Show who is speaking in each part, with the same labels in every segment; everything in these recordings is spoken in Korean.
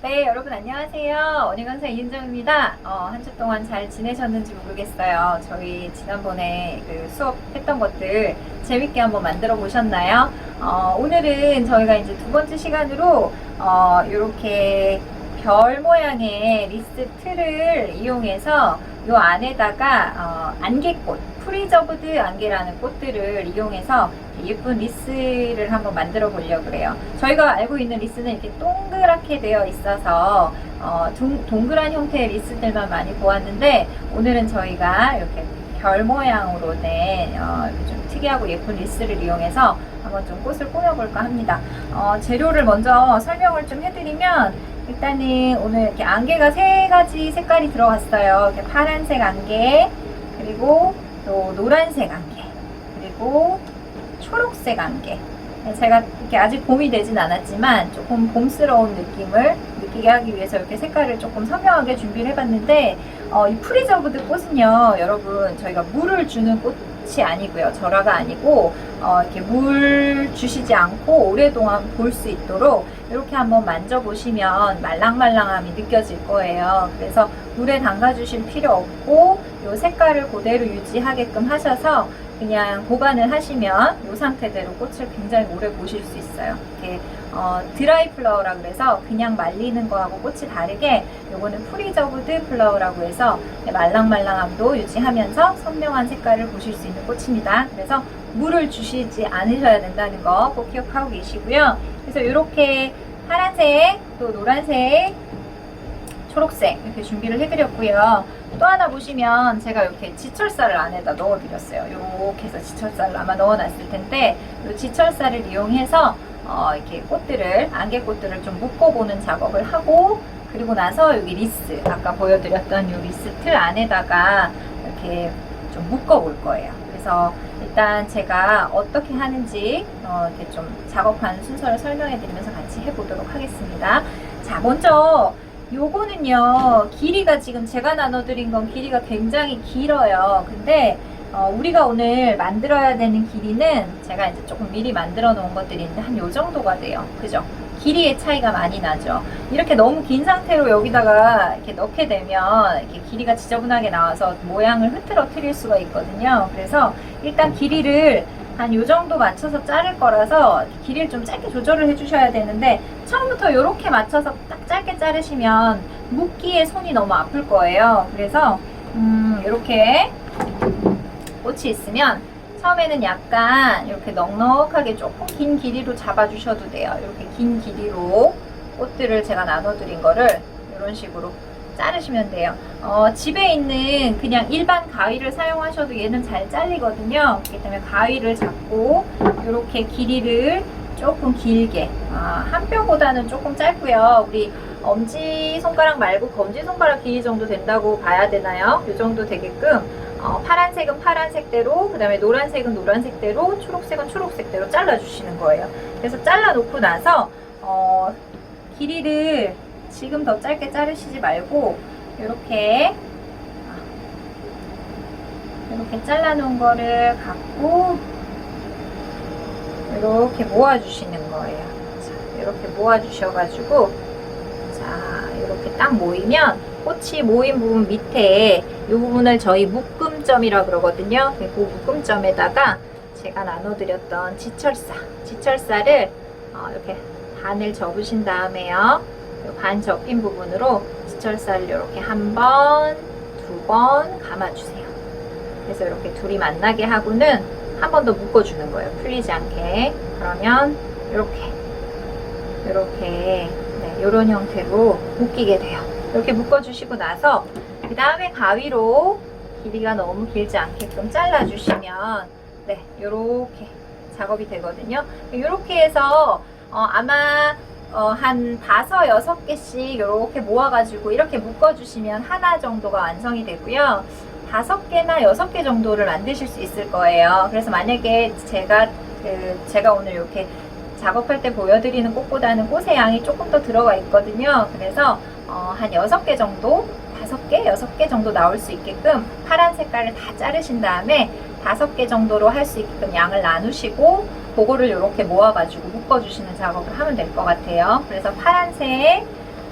Speaker 1: 네, 여러분 안녕하세요. 원희관사 이은정입니다. 어, 한 주 동안 잘 지내셨는지 모르겠어요. 저희 지난번에 그 수업했던 것들 재밌게 한번 만들어 보셨나요? 어, 오늘은 저희가 이제 두 번째 시간으로 어, 이렇게 별 모양의 리스트 틀을 이용해서 이 안에다가 어, 안개꽃, 프리저브드 안개라는 꽃들을 이용해서 예쁜 리스를 한번 만들어 보려고 그래요. 저희가 알고 있는 리스는 이렇게 동그랗게 되어 있어서 어, 동, 동그란 형태의 리스들만 많이 보았는데 오늘은 저희가 이렇게 별 모양으로 된 어, 특이하고 예쁜 리스를 이용해서 한번 좀 꽃을 꾸며볼까 합니다. 어, 재료를 먼저 설명을 좀 해드리면 일단은 오늘 이렇게 안개가 세 가지 색깔이 들어갔어요. 이렇게 파란색 안개, 그리고 또 노란색 안개, 그리고 초록색 안개. 제가 이렇게 아직 봄이 되진 않았지만 조금 봄스러운 느낌을 느끼게 하기 위해서 이렇게 색깔을 조금 선명하게 준비를 해봤는데 어, 이 프리저브드 꽃은요 여러분 저희가 물을 주는 꽃 이 아니고요. 절화가 아니고 어, 이렇게 물 주시지 않고 오랫동안 볼 수 있도록 이렇게 한번 만져보시면 말랑말랑함이 느껴질 거예요. 그래서 물에 담가 주실 필요 없고 이 색깔을 그대로 유지하게끔 하셔서 그냥 보관을 하시면 이 상태대로 꽃을 굉장히 오래 보실 수 있어요. 이렇게 어, 드라이 플라워라 그래서 그냥 말리는 거하고 꽃이 다르게 요거는 프리저브드 플라워라고 해서 말랑말랑함도 유지하면서 선명한 색깔을 보실 수 있는 꽃입니다. 그래서 물을 주시지 않으셔야 된다는 거 꼭 기억하고 계시고요. 그래서 이렇게 파란색, 또 노란색, 초록색 이렇게 준비를 해드렸고요. 또 하나 보시면 제가 이렇게 지철살을 안에다 넣어드렸어요. 이렇게 해서 지철살을 아마 넣어놨을 텐데 이 지철살을 이용해서 어, 이렇게 꽃들을 안개꽃들을 좀 묶어보는 작업을 하고 그리고 나서 여기 리스 아까 보여드렸던 이 리스 틀 안에다가 이렇게 좀 묶어볼 거예요. 그래서 일단 제가 어떻게 하는지 어, 이렇게 좀 작업하는 순서를 설명해 드리면서 같이 해보도록 하겠습니다. 자 먼저 요거는요 길이가 지금 제가 나눠드린 건 길이가 굉장히 길어요. 근데 어, 우리가 오늘 만들어야 되는 길이는 제가 이제 조금 미리 만들어 놓은 것들이 있는데 한 요 정도가 돼요. 그죠? 길이의 차이가 많이 나죠. 이렇게 너무 긴 상태로 여기다가 이렇게 넣게 되면 이렇게 길이가 지저분하게 나와서 모양을 흐트러뜨릴 수가 있거든요. 그래서 일단 길이를 한 요 정도 맞춰서 자를 거라서 길이를 좀 짧게 조절을 해주셔야 되는데 처음부터 이렇게 맞춰서 딱 짧게 자르시면 묶기에 손이 너무 아플 거예요. 그래서 음, 이렇게 꽃이 있으면 처음에는 약간 이렇게 넉넉하게 조금 긴 길이로 잡아주셔도 돼요. 이렇게 긴 길이로 꽃들을 제가 나눠드린 거를 이런 식으로 자르시면 돼요. 어, 집에 있는 그냥 일반 가위를 사용하셔도 얘는 잘 잘리거든요. 그렇기 때문에 가위를 잡고 이렇게 길이를 조금 길게 아, 한 뼘보다는 조금 짧고요. 우리 엄지 손가락 말고 검지 손가락 길이 정도 된다고 봐야 되나요? 이 정도 되게끔 어, 파란색은 파란색대로 그 다음에 노란색은 노란색대로 초록색은 초록색대로 잘라주시는 거예요. 그래서 잘라놓고 나서 어, 길이를 지금 더 짧게 자르시지 말고 이렇게 이렇게 잘라놓은 거를 갖고 이렇게 모아주시는 거예요. 자, 이렇게 모아주셔가지고 자 이렇게 딱 모이면 꽃이 모인 부분 밑에 이 부분을 저희 묶음점이라 그러거든요. 그 묶음점에다가 제가 나눠드렸던 지철사, 지철사를 어, 이렇게 반을 접으신 다음에요. 반 접힌 부분으로 지철사를 이렇게 한 번, 두 번 감아주세요. 그래서 이렇게 둘이 만나게 하고는 한 번 더 묶어주는 거예요. 풀리지 않게. 그러면 이렇게, 이렇게, 네, 이런 형태로 묶이게 돼요. 이렇게 묶어주시고 나서 그 다음에 가위로 길이가 너무 길지 않게끔 잘라주시면 네, 이렇게 작업이 되거든요. 이렇게 해서 어, 아마 어, 한 다섯, 여섯 개씩 이렇게 모아가지고 이렇게 묶어주시면 하나 정도가 완성이 되고요. 다섯 개나 여섯 개 정도를 만드실 수 있을 거예요. 그래서 만약에 제가, 그, 제가 오늘 이렇게 작업할 때 보여드리는 꽃보다는 꽃의 양이 조금 더 들어가 있거든요. 그래서 어, 한 여섯 개 정도, 다섯 개, 여섯 개 정도 나올 수 있게끔 파란 색깔을 다 자르신 다음에 다섯 개 정도로 할 수 있게끔 양을 나누시고 그거를 이렇게 모아가지고 묶어주시는 작업을 하면 될 것 같아요. 그래서 파란색,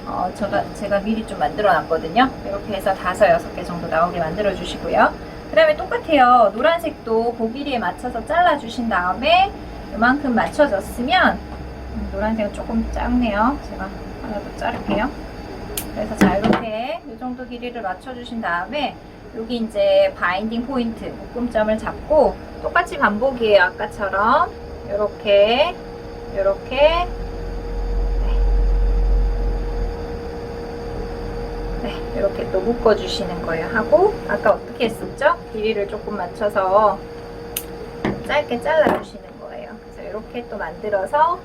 Speaker 1: 어, 제가, 제가 미리 좀 만들어 놨거든요. 이렇게 해서 다섯, 여섯 개 정도 나오게 만들어 주시고요. 그 다음에 똑같아요. 노란색도 그 길이에 맞춰서 잘라 주신 다음에 이만큼 맞춰졌으면 음, 노란색은 조금 작네요. 제가 하나 더 자를게요. 그래서 자 이렇게 이 정도 길이를 맞춰 주신 다음에 여기 이제 바인딩 포인트 묶음점을 잡고 똑같이 반복이에요. 아까처럼 이렇게 이렇게 네, 이렇게 또 묶어주시는 거예요. 하고 아까 어떻게 했었죠? 길이를 조금 맞춰서 짧게 잘라주시는 거예요. 그래서 이렇게 또 만들어서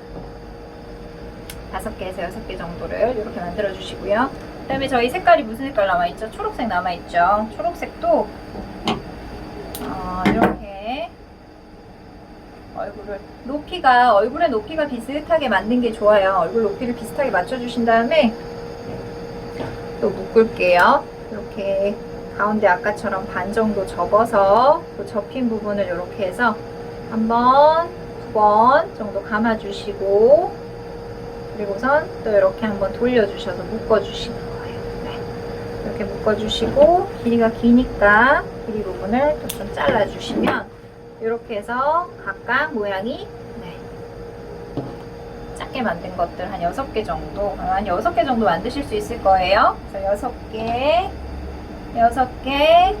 Speaker 1: 다섯 개에서 여섯 개 정도를 이렇게 만들어 주시고요. 그 다음에 저희 색깔이 무슨 색깔 남아있죠? 초록색 남아있죠? 초록색도 어, 이렇게 얼굴을 높이가 얼굴의 높이가 비슷하게 만든 게 좋아요. 얼굴 높이를 비슷하게 맞춰주신 다음에 또 묶을게요. 이렇게 가운데 아까처럼 반 정도 접어서 그 접힌 부분을 이렇게 해서 한 번, 두 번 정도 감아주시고 그리고선 또 이렇게 한번 돌려주셔서 묶어주시는 거예요. 네. 이렇게 묶어주시고 길이가 기니까 길이 부분을 또 좀 잘라주시면 이렇게 해서 각각 모양이 네. 작게 만든 것들 한 6개 정도 한 6개 정도 만드실 수 있을 거예요. 그래서 6개 6개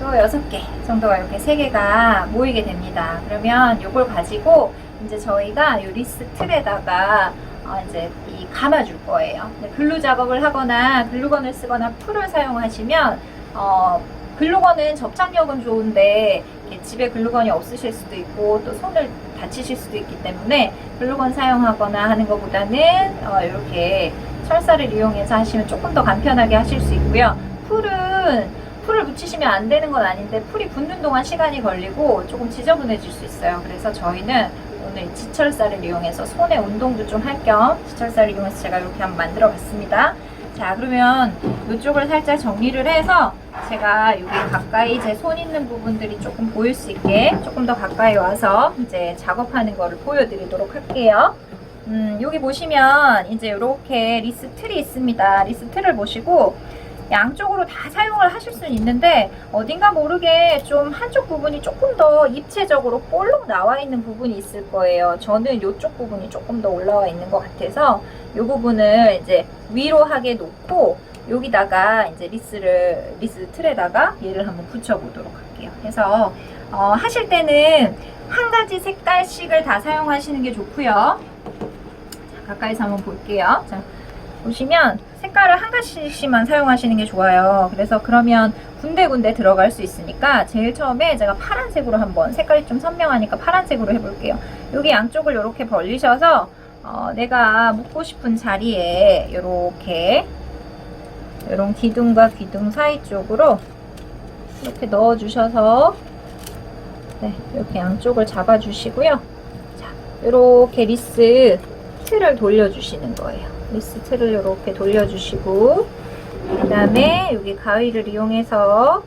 Speaker 1: 또 6개 정도가 이렇게 3개가 모이게 됩니다. 그러면 이걸 가지고 이제 저희가 이 리스 틀에다가 어, 이제 이 감아줄 거예요. 글루 작업을 하거나 글루건을 쓰거나 풀을 사용하시면 어, 글루건은 접착력은 좋은데 집에 글루건이 없으실 수도 있고 또 손을 다치실 수도 있기 때문에 글루건 사용하거나 하는 것보다는 어, 이렇게 철사를 이용해서 하시면 조금 더 간편하게 하실 수 있고요. 풀은 풀을 묻히시면 안 되는 건 아닌데 풀이 붙는 동안 시간이 걸리고 조금 지저분해질 수 있어요. 그래서 저희는 오늘 지철사를 이용해서 손에 운동도 좀 할 겸 지철사를 이용해서 제가 이렇게 한번 만들어 봤습니다. 자 그러면 이쪽을 살짝 정리를 해서 제가 여기 가까이 제 손 있는 부분들이 조금 보일 수 있게 조금 더 가까이 와서 이제 작업하는 거를 보여드리도록 할게요. 음, 여기 보시면 이제 이렇게 리스 틀이 있습니다. 리스 틀을 보시고 양쪽으로 다 사용을 하실 수는 있는데 어딘가 모르게 좀 한쪽 부분이 조금 더 입체적으로 볼록 나와 있는 부분이 있을 거예요. 저는 이쪽 부분이 조금 더 올라와 있는 것 같아서 이 부분을 이제 위로 하게 놓고 여기다가 이제 리스를 리스 틀에다가 얘를 한번 붙여보도록 할게요. 그래서 어, 하실 때는 한 가지 색깔씩을 다 사용하시는 게 좋고요. 자, 가까이서 한번 볼게요. 자, 보시면 색깔을 한 가지씩만 사용하시는 게 좋아요. 그래서 그러면 군데군데 들어갈 수 있으니까 제일 처음에 제가 파란색으로 한번 색깔이 좀 선명하니까 파란색으로 해볼게요. 여기 양쪽을 이렇게 벌리셔서 어, 내가 묶고 싶은 자리에 이렇게 이런 기둥과 기둥 사이 쪽으로 이렇게 넣어주셔서 네, 이렇게 양쪽을 잡아주시고요. 자, 이렇게 리스 틀을 돌려주시는 거예요. 리스 틀을 이렇게 돌려주시고 그 다음에 여기 가위를 이용해서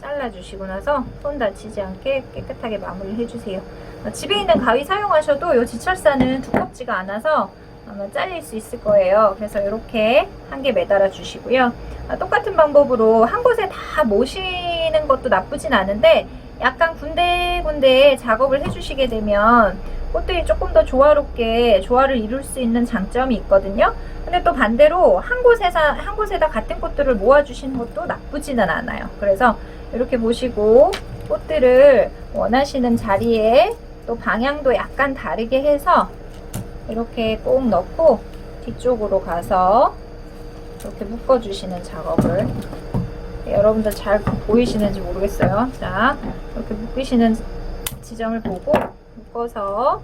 Speaker 1: 잘라주시고 나서 손 다치지 않게 깨끗하게 마무리를 해주세요. 어, 집에 있는 가위 사용하셔도 이 지철사는 두껍지가 않아서 아마 잘릴 수 있을 거예요. 그래서 이렇게 한 개 매달아 주시고요. 아, 똑같은 방법으로 한 곳에 다 모시는 것도 나쁘진 않은데 약간 군데군데 작업을 해주시게 되면 꽃들이 조금 더 조화롭게 조화를 이룰 수 있는 장점이 있거든요. 근데 또 반대로 한 곳에서 한 곳에다 같은 꽃들을 모아 주시는 것도 나쁘지는 않아요. 그래서 이렇게 보시고 꽃들을 원하시는 자리에 또 방향도 약간 다르게 해서 이렇게 꼭 넣고 뒤쪽으로 가서 이렇게 묶어 주시는 작업을 네, 여러분들 잘 보이시는지 모르겠어요. 자, 이렇게 묶으시는 지점을 보고 묶어서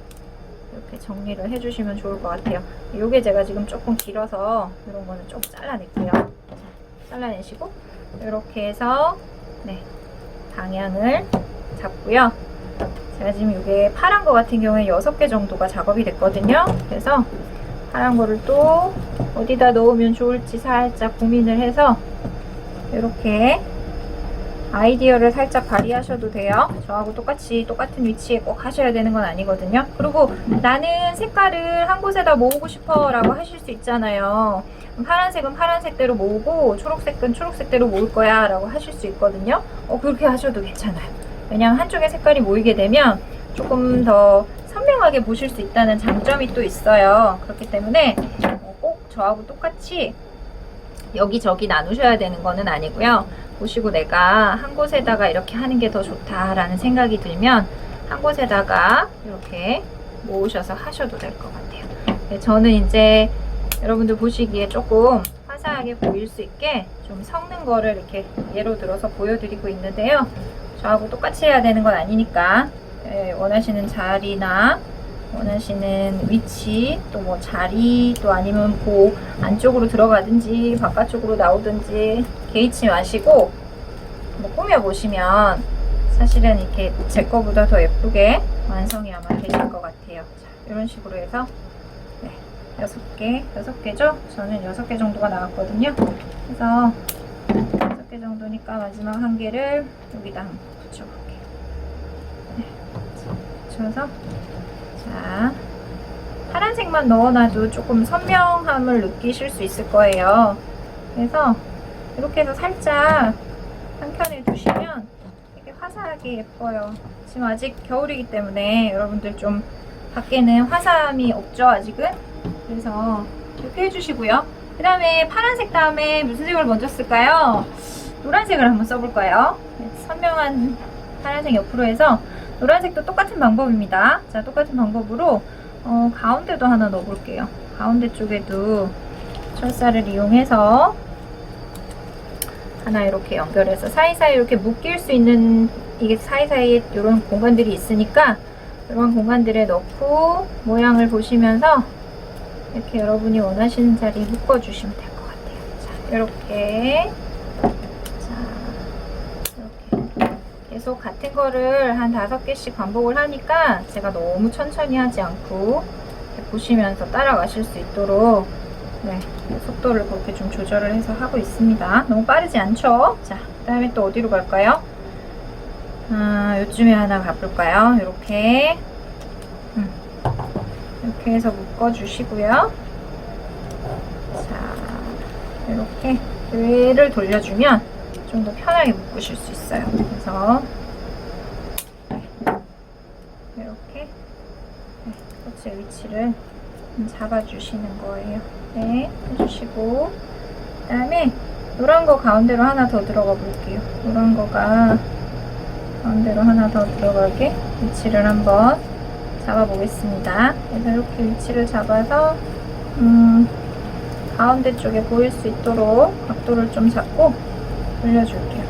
Speaker 1: 이렇게 정리를 해주시면 좋을 것 같아요. 요게 제가 지금 조금 길어서 이런 거는 좀 잘라낼게요. 자, 잘라내시고 이렇게 해서 네 방향을 잡고요. 제가 지금 이게 파란 거 같은 경우에 6개 정도가 작업이 됐거든요. 그래서 파란 거를 또 어디다 넣으면 좋을지 살짝 고민을 해서 이렇게 아이디어를 살짝 발휘하셔도 돼요. 저하고 똑같이 똑같은 위치에 꼭 하셔야 되는 건 아니거든요. 그리고 나는 색깔을 한 곳에다 모으고 싶어 라고 하실 수 있잖아요. 파란색은 파란색대로 모으고 초록색은 초록색대로 모을 거야 라고 하실 수 있거든요. 어, 그렇게 하셔도 괜찮아요. 왜냐하면 한쪽에 색깔이 모이게 되면 조금 더 선명하게 보실 수 있다는 장점이 또 있어요. 그렇기 때문에 어, 꼭 저하고 똑같이 여기저기 나누셔야 되는 거는 아니고요. 보시고 내가 한 곳에다가 이렇게 하는 게 더 좋다라는 생각이 들면 한 곳에다가 이렇게 모으셔서 하셔도 될 것 같아요. 네, 저는 이제 여러분들 보시기에 조금 화사하게 보일 수 있게 좀 섞는 거를 이렇게 예로 들어서 보여드리고 있는데요. 저하고 똑같이 해야 되는 건 아니니까 예, 원하시는 자리나 원하시는 위치 또 뭐 자리 또 아니면 보 안쪽으로 들어가든지 바깥쪽으로 나오든지 개의치 마시고 뭐 꾸며 보시면 사실은 이렇게 제 거보다 더 예쁘게 완성이 아마 되실 것 같아요. 자, 이런 식으로 해서 네, 여섯 개, 여섯 개죠? 저는 여섯 개 정도가 나왔거든요. 그래서 여섯 개 정도니까 마지막 한 개를 여기다 붙여볼게요. 네, 붙여서 자, 파란색만 넣어놔도 조금 선명함을 느끼실 수 있을 거예요. 그래서 이렇게 해서 살짝 한 켠에 두시면 되게 화사하게 예뻐요. 지금 아직 겨울이기 때문에 여러분들 좀 밖에는 화사함이 없죠, 아직은? 그래서 이렇게 해주시고요. 그 다음에 파란색 다음에 무슨 색을 먼저 쓸까요? 노란색을 한번 써볼까요? 네, 선명한 파란색 옆으로 해서 노란색도 똑같은 방법입니다. 자, 똑같은 방법으로 어, 가운데도 하나 넣어볼게요. 가운데 쪽에도 철사를 이용해서 하나 이렇게 연결해서 사이사이 이렇게 묶일 수 있는 이게 사이사이에 이런 공간들이 있으니까 이런 공간들에 넣고 모양을 보시면서 이렇게 여러분이 원하시는 자리에 묶어주시면 될 것 같아요. 자, 이렇게 자, 이렇게 계속 같은 거를 한 다섯 개씩 반복을 하니까 제가 너무 천천히 하지 않고 보시면서 따라가실 수 있도록 네, 속도를 그렇게 좀 조절을 해서 하고 있습니다. 너무 빠르지 않죠? 자, 그 다음에 또 어디로 갈까요? 아, 요쯤에 하나 가볼까요? 이렇게 음, 이렇게 해서 묶어주시고요. 자, 이렇게 뇌를 돌려주면 좀 더 편하게 묶으실 수 있어요. 그래서 이렇게 네, 꽃의 위치를 좀 잡아주시는 거예요. 네, 해주시고 그 다음에 노란 거 가운데로 하나 더 들어가 볼게요. 노란 거가 가운데로 하나 더 들어가게 위치를 한번 잡아 보겠습니다. 그래서 이렇게 위치를 잡아서 음, 가운데 쪽에 보일 수 있도록 각도를 좀 잡고 올려줄게요.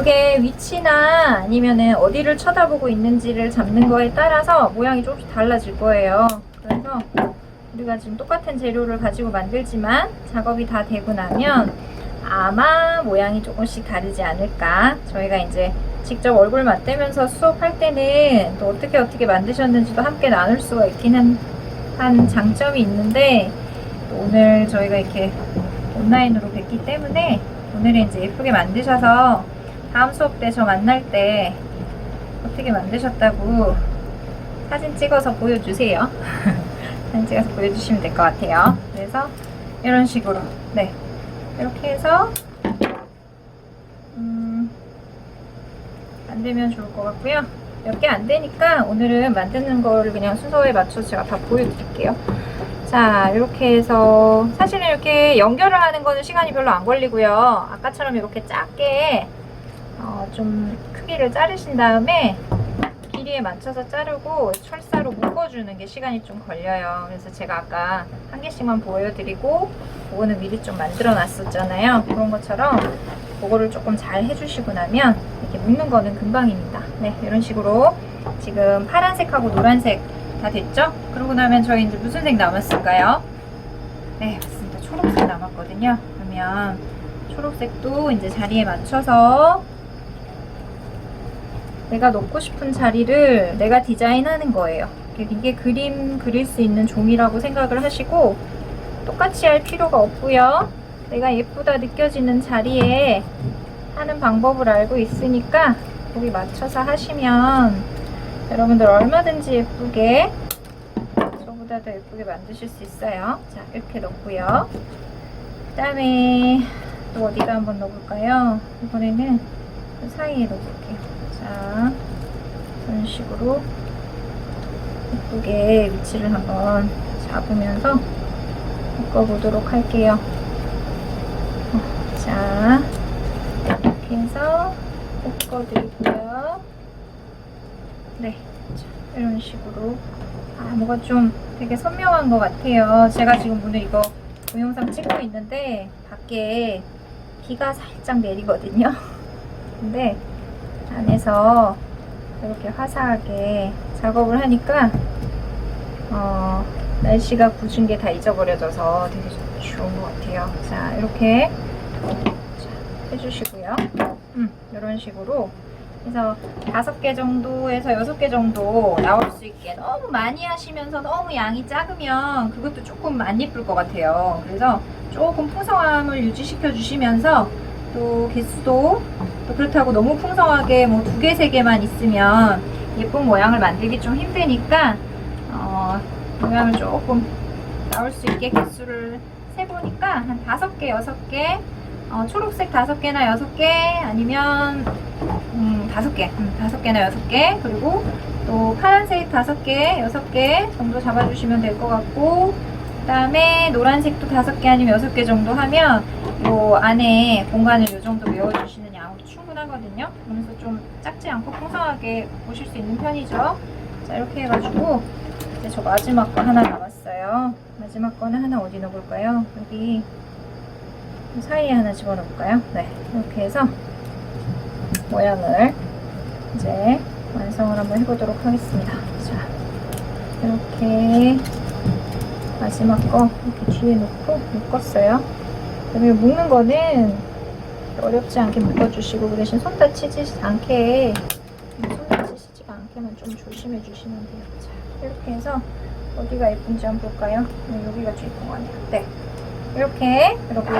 Speaker 1: 이게 위치나 아니면은 어디를 쳐다보고 있는지를 잡는 거에 따라서 모양이 조금씩 달라질 거예요. 그래서 우리가 지금 똑같은 재료를 가지고 만들지만 작업이 다 되고 나면 아마 모양이 조금씩 다르지 않을까. 저희가 이제 직접 얼굴 맞대면서 수업할 때는 또 어떻게 어떻게 만드셨는지도 함께 나눌 수가 있기는 한 장점이 있는데 또 오늘 저희가 이렇게 온라인으로 뵙기 때문에 오늘은 이제 예쁘게 만드셔서 다음 수업 때 저 만날 때 어떻게 만드셨다고 사진 찍어서 보여주세요. 사진 찍어서 보여주시면 될 것 같아요. 그래서 이런 식으로 네 이렇게 해서 음, 만들면 좋을 것 같고요. 몇 개 안 되니까 오늘은 만드는 거를 그냥 순서에 맞춰서 제가 다 보여드릴게요. 자, 이렇게 해서 사실은 이렇게 연결을 하는 거는 시간이 별로 안 걸리고요. 아까처럼 이렇게 작게 어, 좀 크기를 자르신 다음에 길이에 맞춰서 자르고 철사로 묶어주는 게 시간이 좀 걸려요. 그래서 제가 아까 한 개씩만 보여드리고 그거는 미리 좀 만들어 놨었잖아요. 그런 것처럼 그거를 조금 잘 해주시고 나면 이렇게 묶는 거는 금방입니다. 네, 이런 식으로 지금 파란색하고 노란색 다 됐죠? 그러고 나면 저희 이제 무슨 색 남았을까요? 네, 맞습니다. 초록색 남았거든요. 그러면 초록색도 이제 자리에 맞춰서 내가 넣고 싶은 자리를 내가 디자인하는 거예요. 이게 그림 그릴 수 있는 종이라고 생각을 하시고 똑같이 할 필요가 없고요. 내가 예쁘다 느껴지는 자리에 하는 방법을 알고 있으니까 거기 맞춰서 하시면 여러분들 얼마든지 예쁘게 저보다 더 예쁘게 만드실 수 있어요. 자, 이렇게 넣고요. 그 다음에 또 어디다 한번 넣어볼까요? 이번에는 그 사이에 넣어볼게요. 자, 이런 식으로 예쁘게 위치를 한번 잡으면서 묶어보도록 할게요. 어, 자, 이렇게 해서 묶어드리고요. 네, 자, 이런 식으로. 아, 뭐가 좀 되게 선명한 것 같아요. 제가 지금 오늘 이거 동영상 찍고 있는데 밖에 비가 살짝 내리거든요. 근데 안에서 이렇게 화사하게 작업을 하니까 어, 날씨가 굳은 게 다 잊어버려져서 되게 좋은 것 같아요. 자, 이렇게 자, 해주시고요. 음, 이런 식으로 그래서 다섯 개 정도에서 여섯 개 정도 나올 수 있게 너무 많이 하시면서 너무 양이 작으면 그것도 조금 안 예쁠 것 같아요. 그래서 조금 풍성함을 유지시켜 주시면서 또 개수도 또 그렇다고 너무 풍성하게 뭐 두 개, 세 개만 있으면 예쁜 모양을 만들기 좀 힘드니까 어, 모양을 조금 나올 수 있게 개수를 세보니까 한 다섯 개, 여섯 개, 어, 초록색 다섯 개나 여섯 개 아니면 음, 다섯 개, 음, 다섯 개나 여섯 개 그리고 또 파란색 다섯 개, 여섯 개 정도 잡아주시면 될 것 같고 그 다음에 노란색도 다섯 개 아니면 여섯 개 정도 하면 요 안에 공간을 요 정도 메워주시는 양으로 충분하거든요. 그러면서 좀 작지 않고 풍성하게 보실 수 있는 편이죠. 자 이렇게 해가지고 이제 저 마지막 거 하나 남았어요. 마지막 거는 하나 어디 넣어볼까요? 여기 이 사이에 하나 집어넣을까요? 네, 이렇게 해서 모양을 이제 완성을 한번 해보도록 하겠습니다. 자, 이렇게 마지막 거 이렇게 뒤에 놓고 묶었어요. 그리고 묶는 거는 어렵지 않게 묶어주시고 그 대신 손 다치지 않게 손 다치시지가 않게만 좀 조심해 주시면 돼요. 자, 이렇게 해서 어디가 예쁜지 한번 볼까요? 네, 여기가 좀 예쁜 거 같네요. 네, 이렇게 여러분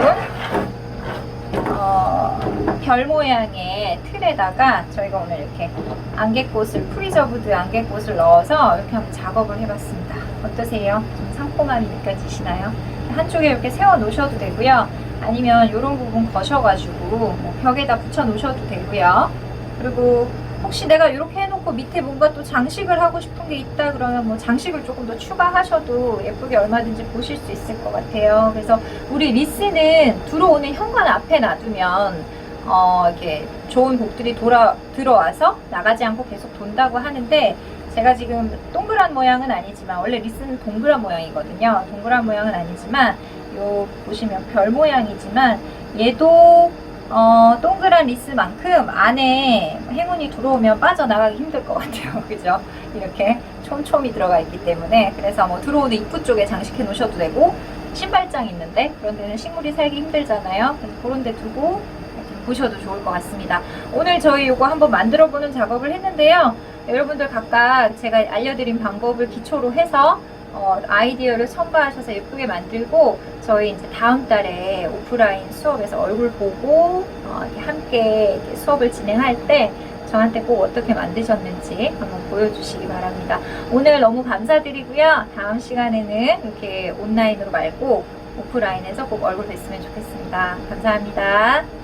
Speaker 1: 어, 별 모양의 틀에다가 저희가 오늘 이렇게 안개꽃을 프리저브드 안개꽃을 넣어서 이렇게 한번 작업을 해봤습니다. 어떠세요? 좀 상콤함이 느껴지시나요? 한쪽에 이렇게 세워 놓으셔도 되고요. 아니면 이런 부분 거셔가지고 뭐 벽에다 붙여 놓으셔도 되고요. 그리고 혹시 내가 이렇게 해놓 고 밑에 뭔가 또 장식을 하고 싶은 게 있다 그러면 뭐 장식을 조금 더 추가하셔도 예쁘게 얼마든지 보실 수 있을 것 같아요. 그래서 우리 리스는 들어오는 현관 앞에 놔두면 어 이렇게 좋은 곡들이 돌아 들어와서 나가지 않고 계속 돈다고 하는데 제가 지금 동그란 모양은 아니지만 원래 리스는 동그란 모양이거든요. 동그란 모양은 아니지만 요 보시면 별 모양이지만 얘도 어, 동그란 리스만큼 안에 행운이 들어오면 빠져나가기 힘들 것 같아요. 그죠? 이렇게 촘촘히 들어가 있기 때문에. 그래서 뭐 들어오는 입구 쪽에 장식해 놓으셔도 되고, 신발장 있는데, 그런 데는 식물이 살기 힘들잖아요. 그런 데 두고 보셔도 좋을 것 같습니다. 오늘 저희 이거 한번 만들어 보는 작업을 했는데요. 여러분들 각각 제가 알려드린 방법을 기초로 해서 어, 아이디어를 첨가하셔서 예쁘게 만들고 저희 이제 다음 달에 오프라인 수업에서 얼굴 보고 어, 함께 수업을 진행할 때 저한테 꼭 어떻게 만드셨는지 한번 보여주시기 바랍니다. 오늘 너무 감사드리고요. 다음 시간에는 이렇게 온라인으로 말고 오프라인에서 꼭 얼굴 뵀으면 좋겠습니다. 감사합니다.